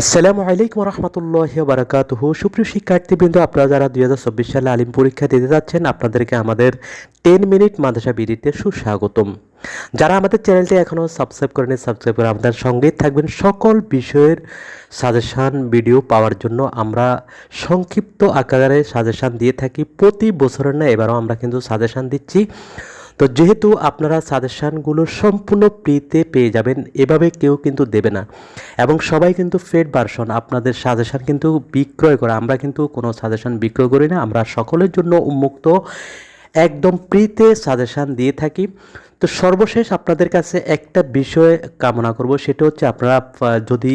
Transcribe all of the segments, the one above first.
আসসালামু আলাইকুম রহমতুল্লাহ বারাকাতুহ। সুপ্রিয় শিক্ষার্থীবৃন্দ, আপনারা যারা দুই হাজার চব্বিশ সালে আলিম পরীক্ষা দিতে যাচ্ছেন, আপনাদেরকে আমাদের টেন মিনিট মাদ্রাসা বিডিতে সুস্বাগতম। যারা আমাদের চ্যানেলটি এখনও সাবস্ক্রাইব করেনি সাবস্ক্রাইব করে আমাদের সঙ্গেই থাকবেন। সকল বিষয়ের সাজেশান, ভিডিও পাওয়ার জন্য আমরা সংক্ষিপ্ত আকারে সাজেশান দিয়ে থাকি। প্রতি বছরের না এবারও আমরা কিন্তু সাজেশান দিচ্ছি। তো যেহেতু আপনারা সাজেশানগুলো সম্পূর্ণ ফ্রিতে পেয়ে যাবেন, এভাবে কেউ কিন্তু দেবে না। এবং সবাই কিন্তু ফেড ভার্সন, আপনাদের সাজেশান কিন্তু বিক্রয় করে, আমরা কিন্তু কোনো সাজেশান বিক্রয় করি না, আমরা সকলের জন্য উন্মুক্ত একদম ফ্রিতে সাজেশান দিয়ে থাকি। তো সর্বশেষ আপনাদের কাছে একটা বিষয় কামনা করব, সেটা হচ্ছে আপনারা যদি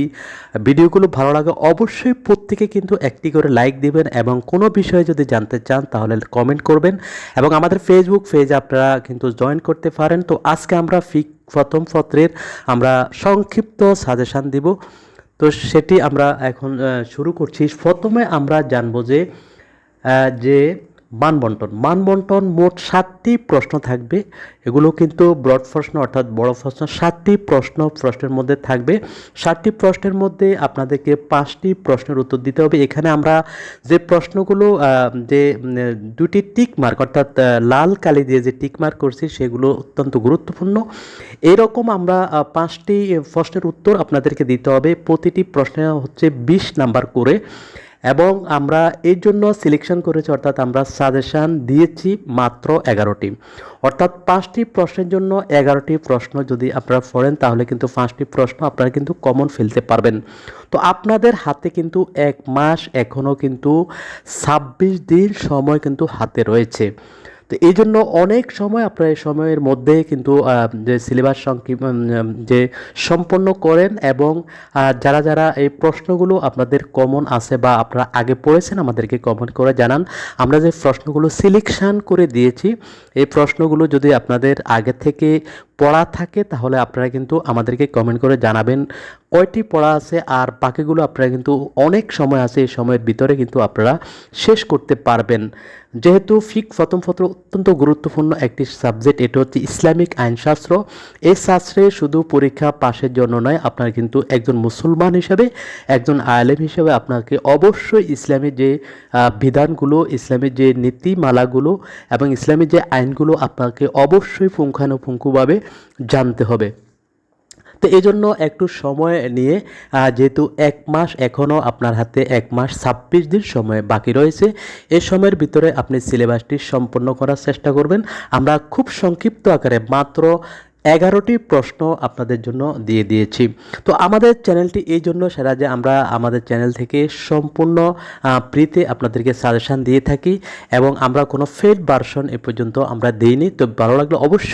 ভিডিওগুলো ভালো লাগে, অবশ্যই প্রত্যেকে কিন্তু একটি করে লাইক দিবেন এবং কোনো বিষয়ে যদি জানতে চান, তাহলে কমেন্ট করবেন। এবং আমাদের ফেসবুক পেজে আপনারা কিন্তু জয়েন করতে পারেন। তো আজকে আমরা ফিক প্রথম পত্রের আমরা সংক্ষিপ্ত সাজেশান দিব। তো সেটি আমরা এখন শুরু করছি। প্রথমে আমরা জানব যে যে মানবন্টন মানবন্টন মোট সাতটি প্রশ্ন থাকবে। এগুলো কিন্তু ব্রড প্রশ্ন অর্থাৎ বড় প্রশ্ন। সাতটি প্রশ্ন প্রশ্নের মধ্যে থাকবে। সাতটি প্রশ্নের মধ্যে আপনাদেরকে পাঁচটি প্রশ্নের উত্তর দিতে হবে। এখানে আমরা যে প্রশ্নগুলো যে দুটি টিক মার্ক অর্থাৎ লাল কালি দিয়ে যে টিক মার্ক করছি, সেগুলো অত্যন্ত গুরুত্বপূর্ণ। এরকম আমরা পাঁচটি প্রশ্নের উত্তর আপনাদেরকে দিতে হবে। প্রতিটি প্রশ্নে হচ্ছে বিশ নাম্বার করে। এবং আমরা এর জন্য সিলেকশন করেছি, অর্থাৎ আমরা সাজেশান দিয়েছি মাত্র এগারোটি। অর্থাৎ পাঁচটি প্রশ্নের জন্য এগারোটি প্রশ্ন যদি আপনারা পড়েন, তাহলে কিন্তু পাঁচটি প্রশ্ন আপনারা কিন্তু কমন ফেলতে পারবেন। তো আপনাদের হাতে কিন্তু এক মাস এখনও কিন্তু ছাব্বিশ দিন সময় কিন্তু হাতে রয়েছে। তো এই জন্য অনেক সময় আপনারা এই সময়ের মধ্যে কিন্তু যে সিলেবাস সংক্ষিপ যে সম্পন্ন করেন এবং যারা যারা এই প্রশ্নগুলো আপনাদের কমন আছে বা আপনারা আগে পড়েছেন আমাদেরকে কমন করে জানান। আমরা যে প্রশ্নগুলো সিলেকশান করে দিয়েছি, এই প্রশ্নগুলো যদি আপনাদের আগে থেকে পড়া থাকে, তাহলে আপনারা কিন্তু আমাদেরকে কমেন্ট করে জানাবেন কয়টি পড়া আছে আর বাকিগুলো আপনারা কিন্তু অনেক সময় আছে, এই সময়ের ভিতরে কিন্তু আপনারা শেষ করতে পারবেন। যেহেতু ফিক প্রথম পত্র অত্যন্ত গুরুত্বপূর্ণ একটি সাবজেক্ট, এটা হচ্ছে ইসলামিক আইনশাস্ত্র। এই শাস্ত্রে শুধু পরীক্ষা পাশের জন্য নয়, আপনার কিন্তু একজন মুসলমান হিসেবে, একজন আলেম হিসেবে আপনাকে অবশ্যই ইসলামের যে বিধানগুলো, ইসলামের যে নীতিমালাগুলো এবং ইসলামের যে আইনগুলো আপনাকে অবশ্যই পুঙ্খানুপুঙ্খভাবে জানতে হবে। তো এই জন্য একটু সময় নিয়ে যেহেতু এক মাস এখনও আপনার হাতে এক মাস ছাব্বিশ দিন সময় বাকি রয়েছে, এ সময়ের ভিতরে আপনি সিলেবাসটি সম্পন্ন করার চেষ্টা করবেন। আমরা খুব সংক্ষিপ্ত আকারে মাত্র এগারোটি প্রশ্ন আপনাদের জন্য দিয়ে দিয়েছি। তো আমাদের চ্যানেলটি এই জন্য সেরা যে আমরা আমাদের চ্যানেল থেকে সম্পূর্ণ ফ্রিতে আপনাদেরকে সাজেশান দিয়ে থাকি এবং আমরা কোনো ফেড ভার্সন এ পর্যন্ত আমরা দিইনি। তো ভালো লাগলে অবশ্যই